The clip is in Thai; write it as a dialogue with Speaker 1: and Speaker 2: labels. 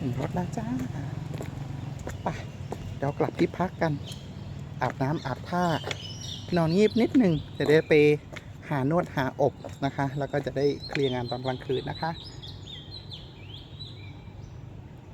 Speaker 1: ถึงรถแล้วจ้าไปเดี๋ยวกลับที่พักกัน อาบน้ำอาบท่านอนงีบนิดหนึ่งจะได้ไปหานวดหาอบนะคะ แล้วก็จะได้เคลียร์งานตอนกลางคืนนะคะ